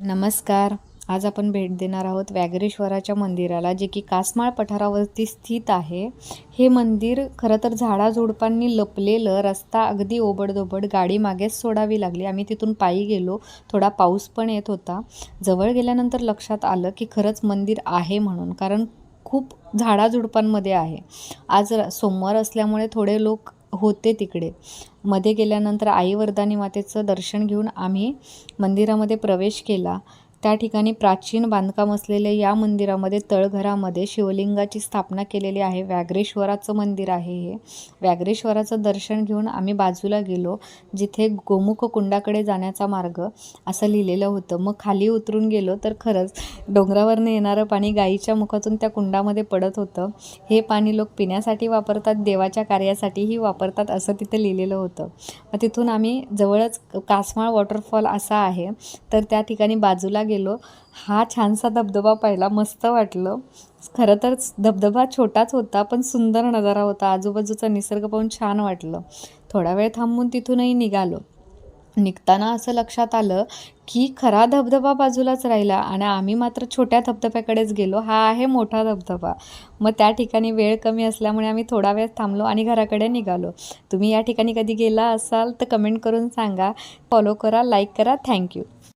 नमस्कार. आज आपण भेट देणार आहोत व्याघ्रेश्वराच्या मंदिराला जे की कासमाळ पठारावरती स्थित आहे. हे मंदिर खरं तर झाडाझुडपांनी लपलेलं रस्ता अगदी ओबडधोबड गाडी मागेच सोडावी लागली. आम्ही तिथून पायी गेलो थोडा पाऊस पण येत होता. जवळ गेल्यानंतर लक्षात आलं की खरंच मंदिर आहे म्हणून कारण खूप झाडाझुडपांमध्ये आहे. आज र- सोमवार असल्यामुळे थोडे लोक होते तिकडे. मध्ये गेल्यानंतर आई वरदानी मातेचं दर्शन घेऊन आम्ही मंदिरामध्ये प्रवेश केला. त्या ठिकाणी प्राचीन बांधकाम असलेल्या या मंदिरामध्ये तळघरामध्ये शिवलिंगाची स्थापना केलेली आहे. व्याघ्रेश्वराचं मंदिर आहे हे. व्याघ्रेश्वराचं दर्शन घेऊन आम्ही बाजूला गेलो जिथे गोमुख कुंडाकडे जाण्याचा मार्ग असं लिहिलेलं होतं. मग खाली उतरून गेलो तर खरंच डोंगरावरनं येणारं पाणी गाईच्या मुखातून त्या कुंडामध्ये पडत होतं. हे पाणी लोक पिण्यासाठी वापरतात देवाच्या कार्यासाठीही वापरतात असं तिथे लिहिलेलं होतं. मग तिथून आम्ही जवळच कासमाळ वॉटरफॉल असा आहे तर त्या ठिकाणी बाजूला गेलो. हा छानसा धबधबा पाहिला मस्त वाटलं. खरं तर धबधबा छोटाच होता पण सुंदर नजारा होता. आजूबाजूचा निसर्ग पाहून छान वाटलं. थोडा वेळ थांबून तिथूनही निघालो. निघताना असं लक्षात आलं की खरा धबधबा बाजूलाच राहिला आणि आम्ही मात्र छोट्या धबधब्याकडेच गेलो. हा आहे मोठा धबधबा. मग त्या ठिकाणी वेळ कमी असल्यामुळे आम्ही थोडा वेळ थांबलो आणि घराकडे निघालो. तुम्ही या ठिकाणी कधी गेला असाल तर कमेंट करून सांगा. फॉलो करा लाईक करा. थँक्यू.